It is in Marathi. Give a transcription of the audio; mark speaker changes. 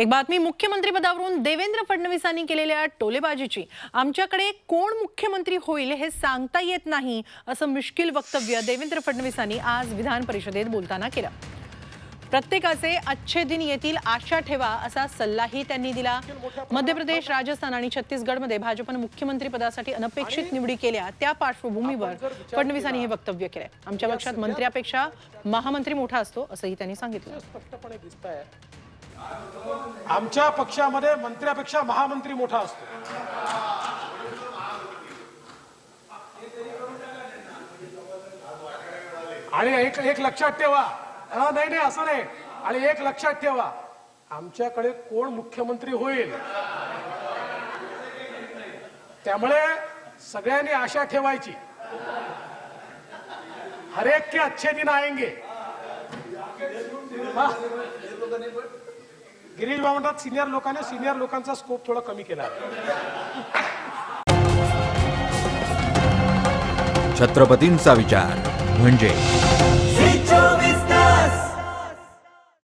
Speaker 1: एक बातमी मुख्यमंत्री पदावरून देवेंद्र फडणवीसांनी केलेल्या टोलेबाजीची. आमच्याकडे कोण मुख्यमंत्री होईल हे सांगता येत नाही असं मुश्किल वक्तव्य देवेंद्र फडणवीसांनी आज विधान परिषदेत बोलताना केलं. प्रत्येकाचे अच्छे दिन येतील आशा ठेवा असा सल्लाही त्यांनी दिला. मध्य प्रदेश राजस्थान आणि छत्तीसगडमध्ये भाजपनं मुख्यमंत्री पदासाठी अनपेक्षित निवडी केल्या. त्या पार्श्वभूमीवर फडणवीसांनी हे वक्तव्य केलंय. आमच्या पक्षात मंत्र्यापेक्षा महामंत्री मोठा असतो असंही त्यांनी सांगितलं.
Speaker 2: स्पष्टपणे दिसत आहे आमच्या पक्षामध्ये मंत्र्यापेक्षा महामंत्री मोठा असतो. आणि एक एक लक्षात ठेवा. हा नाही नाही असं नाही. आणि एक लक्षात ठेवा. आमच्याकडे कोण मुख्यमंत्री होईल? त्यामुळे सगळ्यांनी आशा ठेवायची. हरेक के अच्छे दिन आएंगे. गिरीश बाबा म्हणतात सिनियर लोकांनी सिनियर लोकांचा स्कोप थोडा कमी केला
Speaker 3: छत्रपतींचा विचार म्हणजे